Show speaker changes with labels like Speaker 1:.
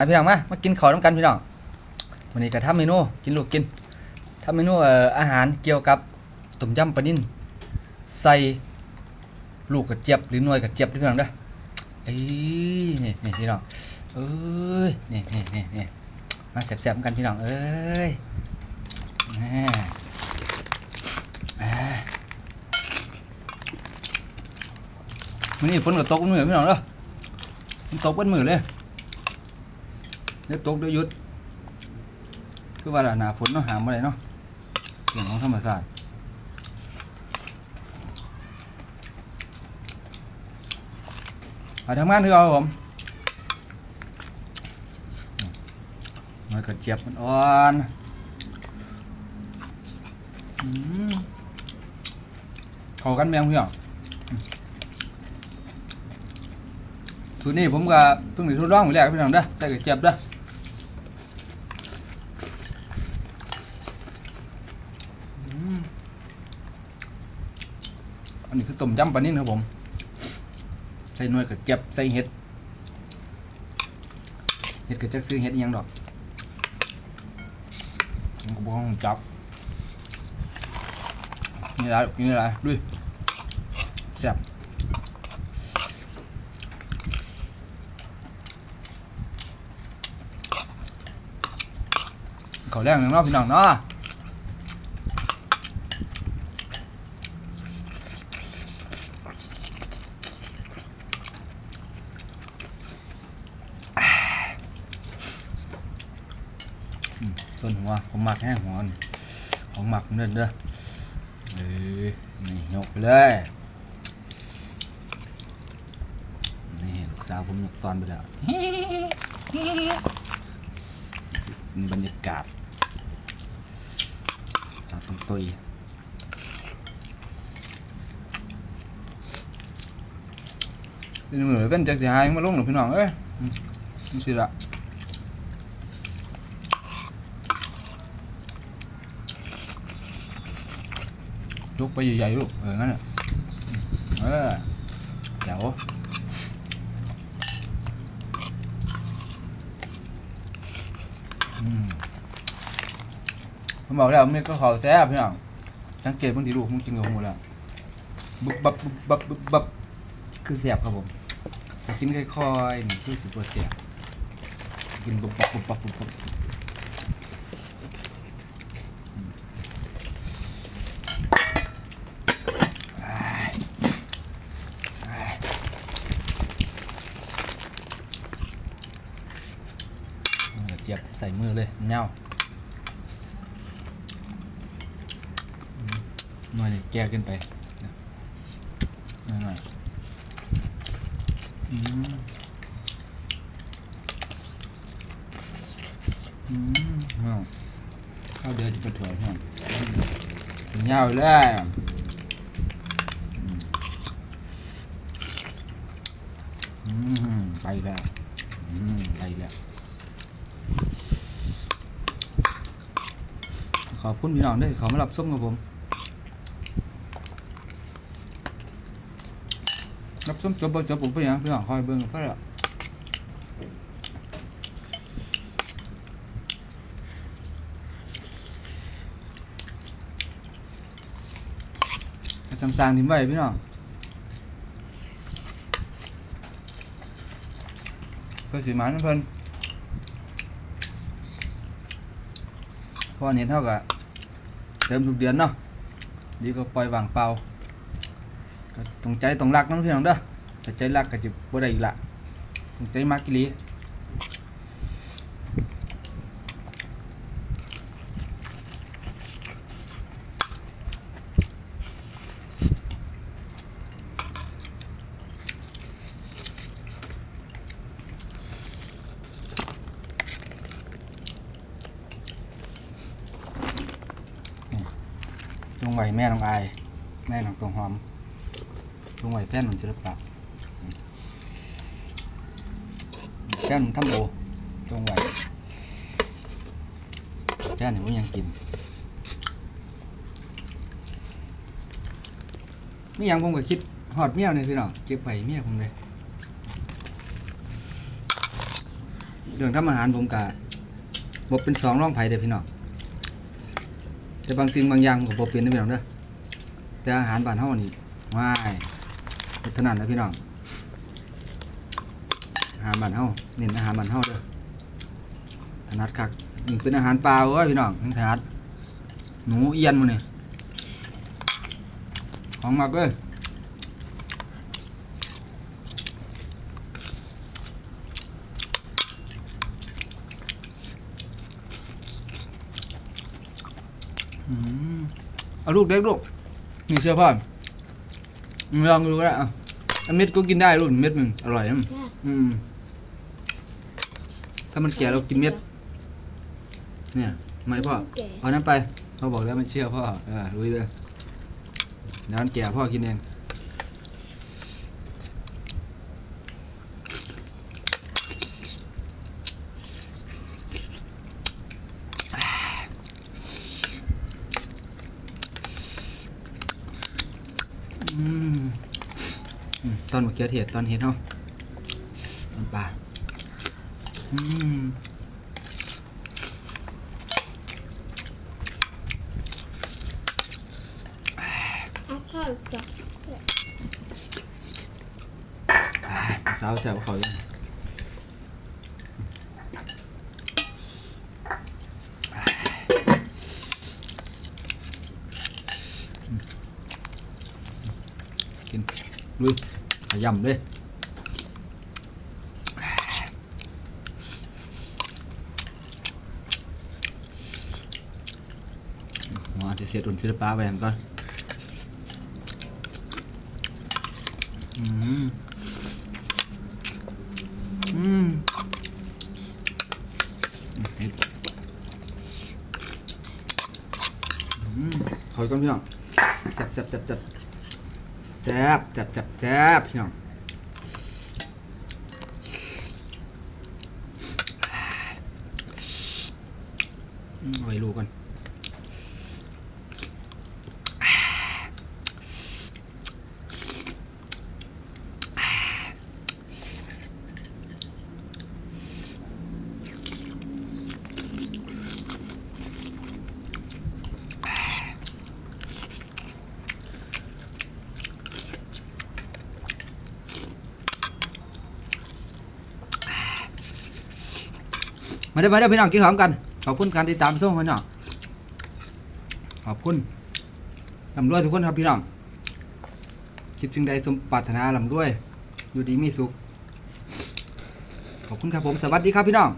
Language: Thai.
Speaker 1: อะพี่น้องมา มากินข้าวน้ำกันพี่น้องวันนี้ก็ทำเมนูกินลูกกินทำเมนูเอ่ออาหารเกี่ยวกับต้มยำปลานิ่นใส่ลูกกระเจี๊ยบหรือหน่วยกระเจี๊ยบพี่น้องเด้อเอ้ยนี่นี่พี่น้องเอ้ยนี่นี่นี่นี่มาแซ่บๆกันพี่น้องเอ้ยแม่อ่าวันนี้ฝนก็ตกเป็นมือพี่น้องเด้อมันตกเป็นมือเลย เดี๋ยวตกเดี๋ยวยุด คือว่าหนาฝนเนาะหามอะไรเนาะเรื่องของธรรมศาสตร์มาทำงานคือเอาครับผมมันกระเจี๊ยบมันอ่อนเขากันแมงเพื่อนสูตรนี้ผมก็เพิ่งได้ทดลองไปแล้วพี่น้องเด้อใส่กระเจี๊ยบเด้อ อันนี้คือต้มยำปลานิ่นครับผม ใส่หน่วยกับเจ็บใส่เห็ด เห็ดก็จักซื้อเห็ดยังดอกผมก็บอกจับ นี่ละนี่ละดุยแซ่บเขาแรงอย่างนอกพี่น้องเนาะ ส่วนหัวผมหมักแห้งหัวนี่ของหมักเด้อเด้อเอ้ยนี่ยกไปเลยนี่ลูกสาวผมยกตอนไปแล้วบรรยากาศตาตรงตุยนี่เหมือนเป็นจักรยานมาลงหรือพี่น้องเอ้ยอืมนี่สิละ ยกไปใหญ่ๆลูกเอองั้นเออเดี๋ยวผมบอกแล้วมันก็ขอแซ่บพี่น้องสังเกตบางทีลูกมึงกินกับหมูแล้วบึบบับบึบบับบึบบับคือแซ่บครับผมกินค่อยๆนี่คือสิบกว่าแซ่บกินบึบบับบึบบับบึบบับ จียบใส่มือเลยเน่าหน่อยแก้ขึ้นไปหน่อยหน่อยข้าวเดือดจะเป็นถั่วพี่น้องเน่าเลยไปแล้วไปแล้ว อบคุณพี่น้องด้วยขามารับส้มกับผม รับส้มจบจบผมไปยังพี่น้องคอยเบิ่งก็ได้ก็สร้างๆทิ้งไว้พี่น้องเพื่อสีมันเพิ่นพราะอันนี้เท่ากับ เติมทุกเดือนเนาะดีก็ปล่อยวางเปล่าก็ต้องใจต้องรักน้องพี่น้องเด้อถ้าใจรักก็จะบ่ได้อีกละต้องใจมากอีห ลีจงไหวแม่น้องอายแม่น้องตวหอมจงไหวแฟนมันศิลปะแฟนมันทำโอจงไหวแฟนนี่ผมยังกินมีหยังผมก็คิดหอดเมียเนี่ยพี่น้องเก็บไว้เมียผมเลยเรื่องทำอาหารผมกะบ่เป็นสองร่องไผ่เด้อพี่น้อง แต่บางสิ่งบางอย่างผมก็บ่เป็นเด้พี่น้องเด้อแต่อาหารบ้านเฮานี่ว้ายเท่านั้นนะพี่น้องอาหารบ้านเฮาเน้นอาหารบ้านเฮาเด้อถนัดคักนี่เป็นอาหารปลาเว้ยพี่น้องนี่ถนัดหนูเอียนหมื้นี่ของมากเอ้ อืมเอาลูกเล็กลูกนี่เชื่อพ่อมึงลองดูก็ได้อะอันเม็ดก็กินได้ลูกเม็ดมึงอร่อยนะอืม ถ้ามันแก่เรากินเม็ด เนี่ยไม่พ่อ
Speaker 2: แก่
Speaker 1: เอานั้นไปพ่อบอกแล้วมันเชื่อพ่อเออลุยเลยเดี๋ยวมันแก่พ่อกินเองอืมอืม ตอนมะเขือเทศตอนเห็ดเนาะตอนปลาอืม
Speaker 2: เอาข้าวจ้ะ
Speaker 1: สาวแซวเขาอยู่กินลุยข ยำเลยหัวที่เสียตุนศิลปะไปก่อนอืมอืมอืมขออีกก่อนพี่น้องแซ่บแซ่บแซ่บแซ่บ แซ่บแซ่บแซ่บแซ่บพี่น้องอืมเอาไว้ลูกก่อน มาได้อมาได้อพี่น้องกินขอมกันขอบคุณการติดตามส่งพี่น้องขอบคุณลำด้วยทุกคนครับพี่น้องคิดสิ่งใดสมปรารถนาลำด้วย อยู่ดีมีสุข ขอบคุณครับผม สวัสดีครับพี่น้อง